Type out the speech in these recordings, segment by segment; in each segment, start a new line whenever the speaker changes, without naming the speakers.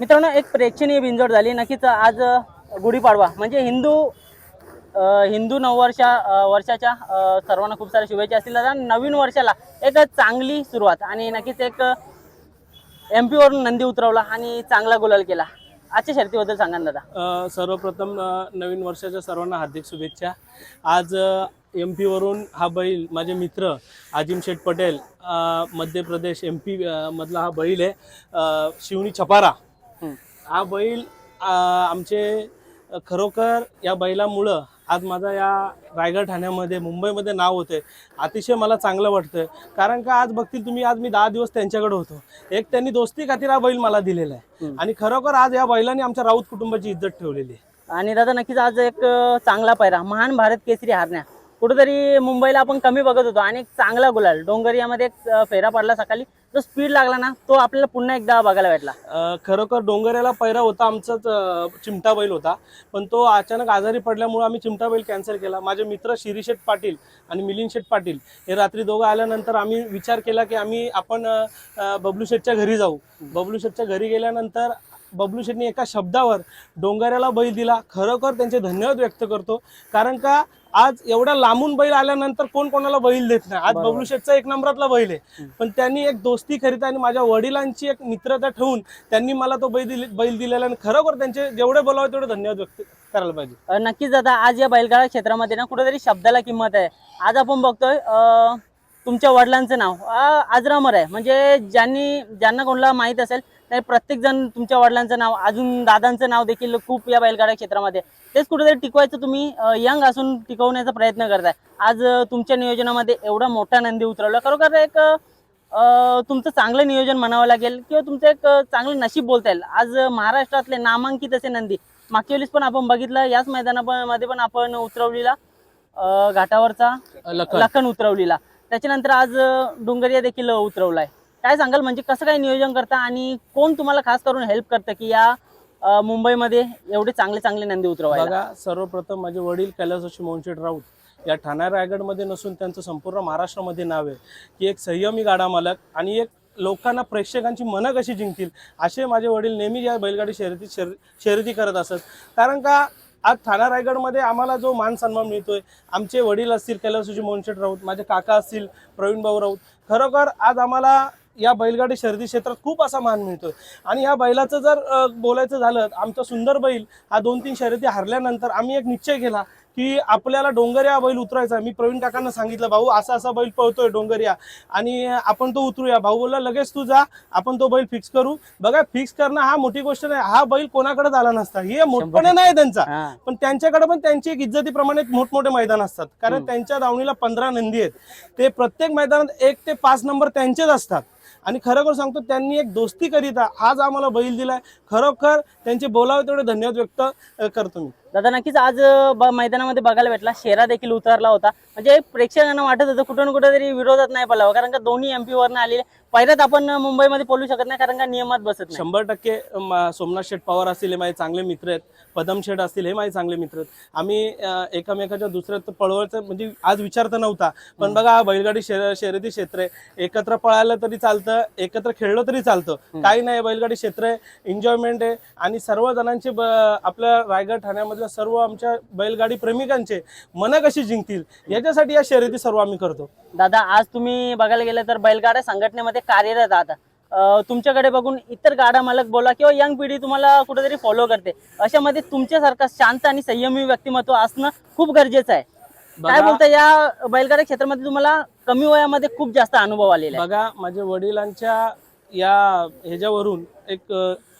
मित्रांनो एक प्रेक्षणीय बिंजोड झाली. नक्कीच आज गुढीपाडवा. म्हणजे हिंदू हिंदू नववर्षा वर्षाच्या सर्वांना खूप साऱ्या शुभेच्छा असतील. दादा नवीन वर्षाला एक चांगली सुरुवात आणि नक्कीच एक एम पीवरून नंदी उतरवला आणि चांगला गुलाल केला. आजच्या शर्तीबद्दल सांगा दादा.
सर्वप्रथम नवीन वर्षाच्या सर्वांना हार्दिक शुभेच्छा. आज एम पीवरून हा बैल माझे मित्र आजिम शेठ पटेल मध्य प्रदेश एम पी मधला हा बैल आहे. शिवनी शिवणी छपारा. हा बैल आमचे खरोखर या बैलामुळं आज माझा या रायगड ठाण्यामध्ये मुंबईमध्ये नाव होते अतिशय मला चांगलं वाटतंय. कारण का आज बघतील तुम्ही आज मी दहा दिवस त्यांच्याकडे होतो. एक त्यांनी दोस्ती खातीर हा बैल मला दिलेला आहे. आणि खरोखर आज या बैलाने आमच्या राऊत कुटुंबाची इज्जत ठेवलेली आहे.
आणि दादा नक्कीच आज एक चांगला पायरा महान भारत केसरी हारण्या. कुठेतरी मुंबईला आपण कमी बघत होतो. आणि एक चांगला गुलाल. डोंगरियामध्ये एक फेरा पडला सकाळी. जो स्पीड लागला ना तो आपल्याला पुन्हा एकदा बघायला भेटला.
खरोखर डोंगऱ्याला पैरा होता. आमचाच चिमटा बैल होता. पण तो अचानक आजारी पडल्यामुळे आम्ही चिमटा बैल कॅन्सल केला. माझे मित्र शिरीशेठ पाटील आणि मिलिंद शेठ पाटील हे रात्री दोघं आल्यानंतर आम्ही विचार केला की आम्ही आपण बबलूशेठच्या बबलू शेठच्या घरी जाऊ. बबलू शेठच्या घरी गेल्यानंतर बबलूशेठने एका शब्दावर डोंगऱ्याला बैल दिला. खरोखर त्यांचे धन्यवाद व्यक्त करतो. कारण का आज एवढ्या लांबून बैल आल्यानंतर कोण कोणाला बैल देत नाही? आज. बबलू शेठचा एक नंबरातला बैल आहे. पण त्यांनी एक दोस्ती खरीदा आणि माझ्या वडिलांची एक मित्रता ठेवून त्यांनी मला तो बैल दिले बैल दिलेला आणि खरोखर त्यांचे जेवढे बोलावे तेवढे धन्यवाद व्यक्त करायला पाहिजे.
नक्कीच दादा आज या बैलगाडा क्षेत्रामध्ये ना कुठेतरी शब्दाला किंमत आहे. आज आपण बघतोय तुमच्या वडिलांचं नाव. आजरामर आहे म्हणजे ज्यांनी ज्यांना कोणाला माहीत असेल प्रत्येक जण तुमच्या वडिलांचं नाव अजून दादांचं नाव देखील खूप या बैलगाडा क्षेत्रामध्ये तेच कुठेतरी टिकवायचं तुम्ही यंग असून टिकवण्याचा प्रयत्न करताय. आज तुमच्या नियोजनामध्ये एवढा मोठा नंदी उतरवला. खरोखर एक तुमचं चांगलं नियोजन म्हणावं लागेल किंवा तुमचं एक चांगलं नशीब बोलता येईल. आज महाराष्ट्रातले नामांकित असे नंदी मागच्या वेळेस पण आपण बघितलं याच मैदानामध्ये पण आपण उतरवलीला घाटावरचा लखन. उतरवलीला. त्याच्यानंतर आज डोंगरिया देखील उतरवलाय. काय सांगाल? म्हणजे कसं काय नियोजन करता आणि कोण तुम्हाला खास करून हेल्प करतं की या मुंबईमध्ये एवढे चांगले चांगले नंदी उतरवायला
बघा सर्वप्रथम माझे वडील कैलासोशी मोहनशेठ राऊत या ठाणा रायगडमध्ये नसून त्यांचं संपूर्ण महाराष्ट्रामध्ये नाव आहे. की एक संयमी गाडा मालक आणि एक लोकांना प्रेक्षकांची मनं कशी जिंकतील असे माझे वडील नेहमी या बैलगाडी शर्यती शर शर्यती करत असत. कारण का आज ठाणा रायगडमध्ये आम्हाला जो मान सन्मान मिळतोय आमचे वडील असतील कैलासोशी मोहनशेठ राऊत माझे काका असतील प्रवीण भाऊ राऊत खरोखर आज आम्हाला या बैलगाडी शर्यती क्षेत्रात खूप असा मान मिळतोय. आणि या बैलाचं जर बोलायचं झालं आमचा सुंदर बैल हा दोन तीन शर्यती हरल्यानंतर आम्ही एक निश्चय केला की आपल्याला डोंगरिया बैल उतरायचा मी प्रवीण काकांना सांगितलं भाऊ असा असा बैल पळतोय डोंगरिया. आणि आपण तो उतरूया. भाऊ बोलला लगेच तू जा आपण तो बैल फिक्स करू. बघा फिक्स करणं हा मोठी गोष्ट नाही. हा बैल कोणाकडे आला नसता. हे मोठपणे नाही त्यांचा. पण त्यांच्याकडे पण त्यांची एक इज्जतीप्रमाणे मोठमोठे मैदान असतात. कारण. त्यांच्या दावणीला पंधरा नंदी आहेत. ते प्रत्येक मैदानात एक ते पाच नंबर त्यांचेच असतात. आणि खरोखर सांगतो त्यांनी एक दोस्ती करिता आज आम्हाला बैल दिलाय. खरोखर त्यांचे बोलावे तेवढे धन्यवाद व्यक्त करतो मी.
दादा नक्कीच आज ब- मैदानामध्ये बघायला भेटला. शेरा देखील उतरला होता. म्हणजे प्रेक्षकांना वाटत होतं कुठं ना कुठं तरी विरोधात नाही पडावं कारण का दोन्ही एमपी वरनं आलेले. पहिल्यात आपण मुंबईमध्ये बोलू शकत नाही कारण का नियमात बसत नाही.
शंभर टक्के म, सोमनाथ शेठ पवार असतील हे माझे चांगले मित्र आहेत. पदम शेठ असतील हे माझे चांगले मित्र आहेत. आम्ही अ, एकमेकाच्या दुसऱ्यात पळवायचं म्हणजे आज विचार तर नव्हता. पण बघा हा बैलगाडी शर्य- शर्यती क्षेत्र आहे. एकत्र पळायला तरी चालतं एकत्र खेळलं तरी चालतं. काही नाही बैलगाडी क्षेत्र आहे एन्जॉयमेंट आहे. आणि सर्व जणांचे ब- आपल्या रायगड ठाण्यामधल्या सर्व आमच्या बैलगाडी प्रेमिकांचे मनं कशी जिंकतील? याच्यासाठी या शर्यती सर्व आम्ही करतो.
दादा आज तुम्ही बघायला गेलं तर बैलगाडा संघटनेमध्ये कार्यरत आहात. तुमच्याकडे बघून इतर गाडा मालक बोला किंवा यंग पिढी तुम्हाला कुठेतरी फॉलो करते. अशामध्ये तुमच्यासारखा शांत आणि संयमी व्यक्तिमत्व असणं खूप गरजेचं आहे. काय बोलता या बैलगाडा क्षेत्रामध्ये तुम्हाला कमी वयामध्ये खूप जास्त अनुभव आलेला
बघा माझ्या वडिलांच्या या ह्याच्यावरून एक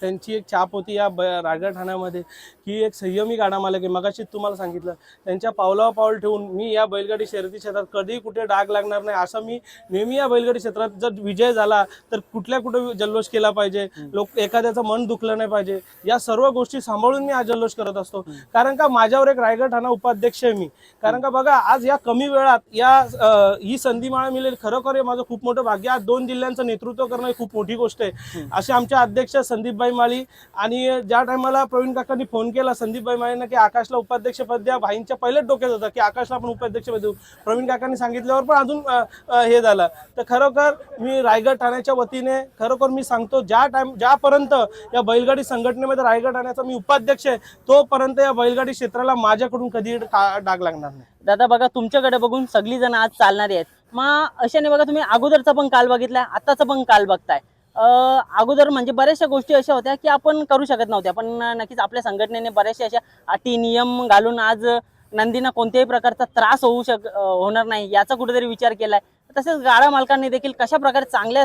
त्यांची एक छाप होती या ब रायगड ठाण्यामध्ये की एक संयमी गाडा मालक आहे. मगाशी तुम्हाला सांगितलं त्यांच्या पावलावर पाऊल ठेवून मी या बैलगाडी शर्यती क्षेत्रात कधी कुठे डाग लागणार नाही असं मी नेहमी या बैलगाडी क्षेत्रात जर विजय झाला तर कुठल्या कुठे जल्लोष केला पाहिजे? लोक एखाद्याचं मन दुखलं नाही पाहिजे. या सर्व गोष्टी सांभाळून मी हा जल्लोष करत असतो. कारण का माझ्यावर एक रायगड ठाणा उपाध्यक्ष आहे मी. कारण का बघा आज या कमी वेळात या ही संधी मला मिळेल. खरोखर हे माझं खूप मोठं भाग्य आज दोन जिल्ह्यांचं नेतृत्व करणं ही खूप मोठी गोष्ट आहे. असे आमच्या अध्यक्ष संदीपबाई माळी. आणि ज्या टायमाला प्रवीण काकांनी फोन केला संदीपबाई माळींना की आकाशला उपाध्यक्षपद द्या भाईंच्या पहिल्याच डोक्यात होतं की आकाशला आपण उपाध्यक्षपद देऊ. प्रवीण काकांनी सांगितल्यावर पण अजून हे झालं. तर खरोखर मी रायगड ठाण्याच्या वतीने खरोखर मी सांगतो ज्या टाइम ज्यापर्यंत या बैलगाडी संघटनेमध्ये रायगड ठाण्याचा मी उपाध्यक्ष आहे तोपर्यंत या बैलगाडी क्षेत्राला माझ्याकडून कधी डाग लागणार नाही.
दादा बघा तुमच्याकडे बघून सगळी जण आज चालणारी आहेत. मग अशाने बघा तुम्ही अगोदरचा पण काल बघितलाय आताचा पण काल बघताय. अगोदर म्हणजे बऱ्याचशा गोष्टी अशा होत्या की आपण करू शकत नव्हत्या. पण नक्कीच आपल्या संघटनेने बऱ्याचशा अशा अटी नियम घालून आज नंदींना कोणत्याही प्रकारचा त्रास होऊ शक होणार नाही याचा कुठेतरी विचार केलाय. तसेच गाडा मालकांनी देखील कशा प्रकारे चांगल्या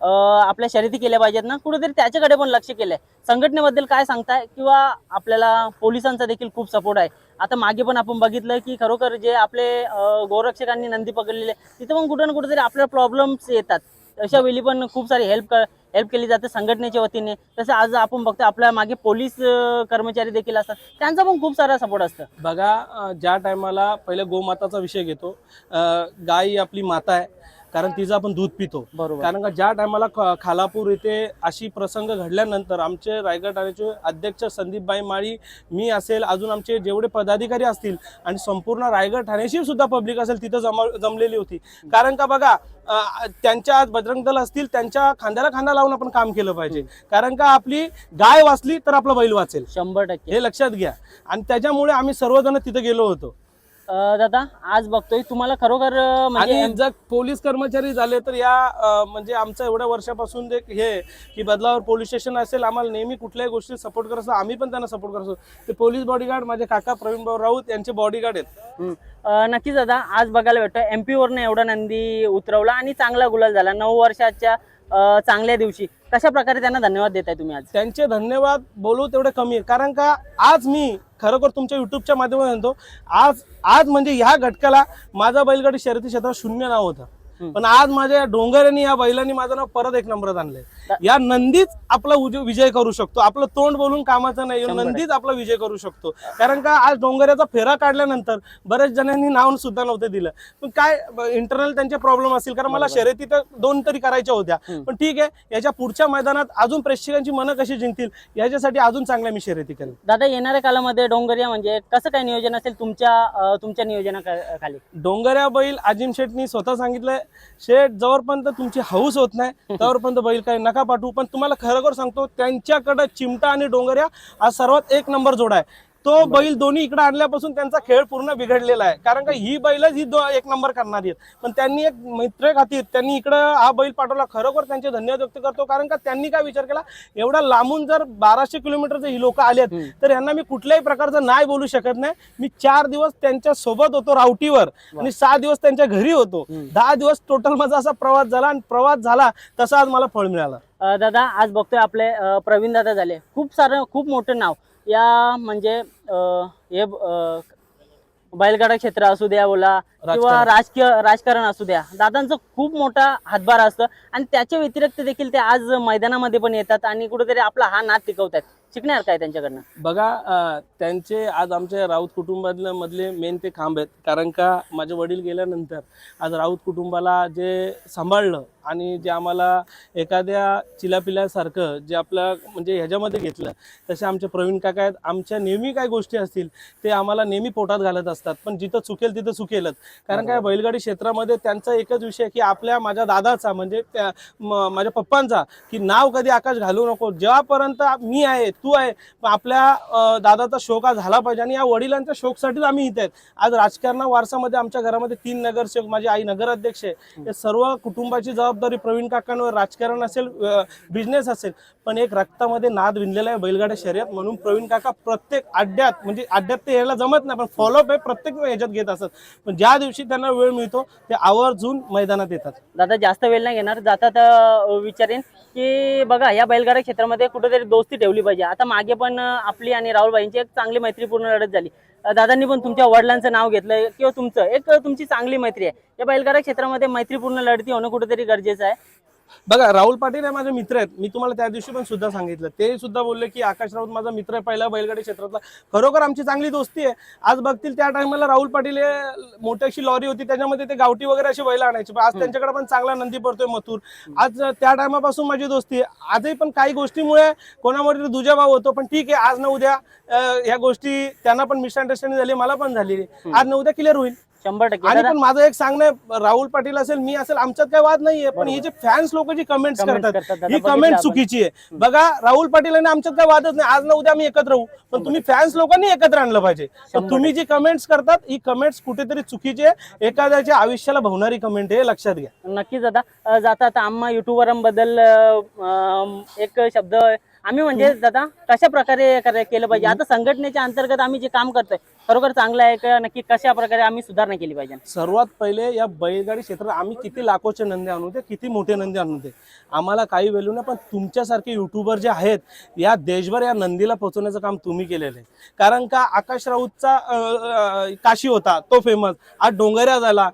आपल्या शर्यती केल्या पाहिजेत ना कुठेतरी त्याच्याकडे पण लक्ष केलंय. संघटनेबद्दल काय सांगताय? किंवा आपल्याला पोलिसांचा देखील खूप सपोर्ट आहे. आता मागे पण आपण बघितलं की खरोखर जे आपले गोरक्षकांनी नंदी पकडलेले तिथे पण कुठं ना कुठेतरी आपल्याला प्रॉब्लेम्स येतात. अशा वेळी पण खूप सारी हेल्प हेल्प केली जाते संघटनेच्या वतीने. तसं आज आपण बघतो आपल्या मागे पोलीस कर्मचारी देखील असतात. त्यांचा पण खूप सारा सपोर्ट असतं.
बघा ज्या टायमाला पहिले गोमाताचा विषय घेतो. गाय आपली माता आहे. कारण तिचं आपण दूध पितो.
बरोबर.
कारण का ज्या टायमाला खालापूर येथे अशी प्रसंग घडल्यानंतर आमचे रायगड ठाण्याचे अध्यक्ष संदीपबाई माळी मी असेल अजून आमचे जेवढे पदाधिकारी असतील आणि संपूर्ण रायगड ठाण्याची सुद्धा पब्लिक असेल तिथं जमा जमलेली होती. कारण का बघा त्यांच्या आज बजरंग दल असतील त्यांच्या खांद्याला खांदा लावून आपण काम केलं पाहिजे. कारण का आपली गाय वाचली तर आपला बैल वाचेल.
शंभर टक्के.
हे लक्षात घ्या. आणि त्याच्यामुळे आम्ही सर्वजण तिथे गेलो होतो.
अं, दादा आज बघतोय तुम्हाला खरोखर अं, म्हणजे
आणि जर पोलीस कर्मचारी झाले तर या अ, म्हणजे आमचं एवढ्या वर्षापासून जे हे आहे की बदलावर पोलीस स्टेशन असेल आम्हाला नेहमी कुठल्याही गोष्टी सपोर्ट करत असतो. आम्ही पण त्यांना सपोर्ट करतो ते पोलीस बॉडीगार्ड माझे काका प्रवीण भाऊ राऊत यांचे बॉडीगार्ड आहेत.
हम्म. अं, नक्कीच दादा आज बघायला भेटतं एमपी वरनं एवढा नंदी उतरवला आणि चांगला गुलाल झाला. नऊ वर्षाच्या चांगल्या दिवशी. कशा प्रकारे त्यांना धन्यवाद देताय तुम्ही आज?
त्यांचे धन्यवाद बोलू तेवढे कमी आहे कारण का आज मी खरोखर तुमच्या युट्यूबच्या माध्यमातून म्हणतो आज आज म्हणजे ह्या घटकाला माझा बैलगाडी शर्यती क्षेत्रात शून्य नाव होतं. पण आज माझ्या डोंगरांनी या बैलांनी माझं नाव परत एक नंबरात आणलंय. या नंदीच आपला विजय करू शकतो. आपलं तोंड बोलून कामाचं नाही नंदीच आपला विजय करू शकतो. कारण का आज डोंगराचा फेरा काढल्यानंतर बऱ्याच जणांनी नाव सुद्धा नव्हतं दिलं. पण काय इंटरनल त्यांचे प्रॉब्लेम असतील. कारण मला. शर्यती तर दोन तरी करायच्या होत्या. पण ठीक आहे याच्या पुढच्या मैदानात अजून प्रेक्षकांची मनं कशी जिंकतील याच्यासाठी अजून चांगल्या मी शर्यती करेन.
दादा येणाऱ्या कालामध्ये डोंगरिया म्हणजे कसं काय नियोजन असेल तुमच्या तुमच्या नियोजनाखाली?
डोंगऱ्या बैल अजिम शेठनी स्वतः सांगितलंय शेठ जोपर्यंत तुमची हौस होत नाही तोपर्यंत बैल काही नका पाठवू. पण तुम्हाला खरोखर सांगतो त्यांच्याकडे चिमटा आणि डोंगऱ्या हा सर्वात एक नंबर जोडा आहे. तो बैल दोन्ही इकडे आणल्यापासून त्यांचा खेळ पूर्ण बिघडलेला आहे. कारण का ही बैलच ही दो एक नंबर करणारी आहेत. पण त्यांनी एक मैत्र खातीर त्यांनी इकडं हा बैल पाठवला. खरोखर त्यांचे धन्यवाद व्यक्त करतो. कारण का त्यांनी काय विचार केला? एवढा लांबून जर बाराशे किलोमीटरचे ही लोक आलेत. तर यांना मी कुठल्याही प्रकारचं नाही बोलू शकत नाही. मी चार दिवस त्यांच्यासोबत होतो रावटीवर आणि सहा दिवस त्यांच्या घरी होतो. दहा दिवस टोटल माझा असा प्रवास झाला आणि प्रवास झाला तसा आज मला फळ मिळालं.
दादा आज बघतोय आपले प्रवीण दादा झाले. खूप सारं खूप मोठं नाव. या म्हणजे अं, हे अं, बैलगाडा क्षेत्र असू द्या बोला किंवा. राजकीय राजकारण असू द्या दादांचं खूप मोठा हातभार असतं. आणि त्याच्या व्यतिरिक्त देखील ते आज मैदानामध्ये पण येतात आणि कुठेतरी आपला हा नाद टिकवतात शिकणार काय त्यांच्याकडनं?
बघा अं, त्यांचे आज आमच्या राऊत कुटुंबातल्या मधले मेन ते खांब आहेत. कारण का माझे वडील गेल्यानंतर आज राऊत कुटुंबाला जे सांभाळलं आणि जे आम्हाला एखाद्या चिलापिल्यासारखं जे आपलं म्हणजे ह्याच्यामध्ये घेतलं तसे आमचे प्रवीण काका आहेत. आमच्या नेहमी काय गोष्टी असतील ते आम्हाला नेहमी पोटात घालत असतात. पण जिथं चुकेल तिथं चुकेलच. कारण काय बैलगाडी क्षेत्रामध्ये त्यांचा एकच विषय की आपल्या माझ्या दादाचा म्हणजे त्या म- माझ्या पप्पांचा की नाव कधी आकाश घालू नको. जेव्हापर्यंत मी आहे तू आहे आपल्या दादाचा शोक हा झाला पाहिजे. आणि या वडिलांच्या शोकसाठीच आम्ही इथे आहेत. आज राजकारणा वारसामध्ये आमच्या घरामध्ये तीन नगरसेवक माझी आई नगराध्यक्ष आहे. हे सर्व कुटुंबाची जबाबदारी प्रवीण काकांवर राजकारण असेल बिझनेस असेल पण एक रक्तामध्ये नाद विणलेला आहे बैलगाड्या शर्यत म्हणून प्रवीण काका प्रत्येक अड्ड्यात म्हणजे अड्ड्यात ते यायला जमत नाही पण फॉलोअप हे प्रत्येक ह्याच्यात घेत असतात. पण ज्या दिवशी त्यांना वेळ मिळतो ते आवर्जून मैदानात येतात.
दादा जास्त वेळ नाही घेणार. जातात विचारेन की बघा या बैलगाडा क्षेत्रामध्ये कुठेतरी दोस्ती ठेवली पाहिजे. आता मागे पण आपली आणि राहुलबाईंची एक चांगली मैत्रीपूर्ण लढत झाली. दादांनी पण तुमच्या वडिलांचं नाव घेतलं किंवा तुमचं. एक तुमची चांगली मैत्री आहे. या बैलगाडा क्षेत्रामध्ये मैत्रीपूर्ण लढती होणं कुठेतरी गरजेचं आहे.
बघा राहुल पाटील हे माझे मित्र आहेत. मी तुम्हाला त्या दिवशी पण सुद्धा सांगितलं. ते सुद्धा बोलले की आकाश राऊत माझा मित्र आहे पहिला बैलगाडी क्षेत्रातला. खरोखर आमची चांगली दोस्ती आहे. आज बघतील त्या टायमाला राहुल पाटील हे मोठी अशी लॉरी होती त्याच्यामध्ये ते गावठी वगैरे अशी बैल आणायची. पण आज त्यांच्याकडे पण चांगला नंदी पडतोय मथुर. आज त्या टायमापासून माझी दोस्ती आहे. आजही पण काही गोष्टीमुळे कोणामध्ये दुजा भाव होतो पण ठीक आहे आज ना उद्या ह्या गोष्टी त्यांना पण मिसअंडरस्टँडिंग झाली मला पण झाली. आज ना उद्या क्लिअर होईल.
शंभर टक्के.
आणि
दादा
पण माझं एक सांगणं आहे, राहुल पाटील असेल मी असेल आमच्यात काही वाद नाहीये पण हे जे फॅन्स लोक जी कमेंट्स
Comments
करतात
करतात, दादा,
ही
बघितलं
कमेंट
आपण.
चुकीची आहे. बघा राहुल पाटील आणि आमच्यात काही वादच नाही. आज ना उद्या आम्ही एकत्र राहू पण तुम्ही फॅन्स लोकांनी एकत्र आणलं पाहिजे. पण तुम्ही जी कमेंट्स करतात ही कमेंट्स कुठेतरी चुकीची आहे. एखाद्याच्या आयुष्याला भावणारी कमेंट आहे हे लक्षात घ्या.
नक्कीच दादा अं, जाता आता आम्हा युट्यूबरांबद्दल अं, एक शब्द आम्ही म्हणजे दादा कशा प्रकारे कर- केलं पाहिजे? आता संघटनेच्या अंतर्गत आम्ही जे काम करतोय खरोखर चांगलं आहे का? नक्की कशा प्रकारे आम्ही सुधारणा केली पाहिजे?
सर्वात पहिले या बैलगाडी क्षेत्रात आम्ही किती लाखोचे नंदी आणू दे किती मोठे नंदी आणू दे. आम्हाला काही व्हॅल्यू नाही पण तुमच्यासारखे युट्यूबर जे आहेत या देशभर या नंदीला पोहोचवण्याचं काम तुम्ही केलेलं आहे. कारण का आकाश राऊतचा काशी होता तो फेमस आज डोंगऱ्या झाला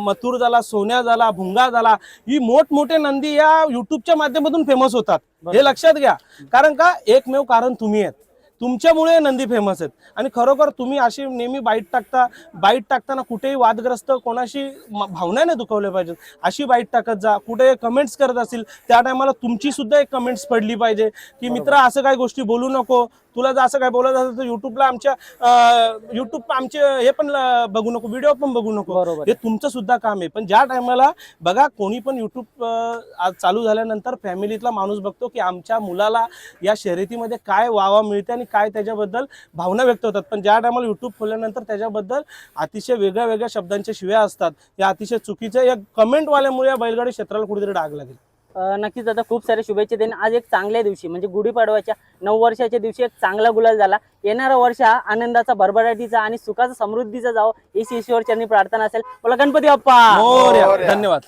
मथुर झाला सोन्या झाला भुंगा झाला ही मोठमोठे नंदी या युट्यूबच्या माध्यमातून फेमस होतात. हे लक्षात घ्या. कारण का एकमेव कारण तुम्ही आहेत. तुमच्यामुळे नंदी फेमस आहेत. आणि खरोखर तुम्ही अशी नेहमी बाईट टाकता बाईट टाकताना कुठेही वादग्रस्त कोणाशी म- भावना नाही दुखवल्या पाहिजेत. अशी बाईट टाकत जा कुठे कमेंट्स करत असतील त्या टायमाला तुमची सुद्धा एक कमेंट्स पडली पाहिजे. की मित्र असं काही गोष्टी बोलू नको. तुला जर असं काय बोलत असेल तर युट्यूबला आमच्या युट्यूब आमचे हे पण बघू नको व्हिडिओ पण बघू नको.
बरोबर.
हे तुमचं सुद्धा काम आहे. पण ज्या टायमाला बघा कोणी पण युट्यूब आज चालू झाल्यानंतर फॅमिलीतला माणूस बघतो की आमच्या मुलाला या शर्यतीमध्ये काय वावा मिळते आणि काय त्याच्याबद्दल भावना व्यक्त होतात. पण ज्या टायमाला युट्यूब खोलल्यानंतर त्याच्याबद्दल अतिशय वेगळ्या वेगळ्या शब्दांच्या शिव्या असतात. या अतिशय चुकीच्या या कमेंटवाल्यामुळे या बैलगाडी क्षेत्राला कुठेतरी डाग लागेल.
नक्कीच दादा खूप सारे शुभेच्छा देईन. आज एक चांगल्या दिवशी म्हणजे गुढीपाडव्याच्या नऊ वर्षाच्या दिवशी एक चांगला गुलाल झाला. येणारा वर्ष हा आनंदाचा भरभराटीचा आणि सुखाचा समृद्धीचा जावं. ही ईश्वर चरणी प्रार्थना असेल. बोला गणपती बाप्पा!
मोरया. धन्यवाद.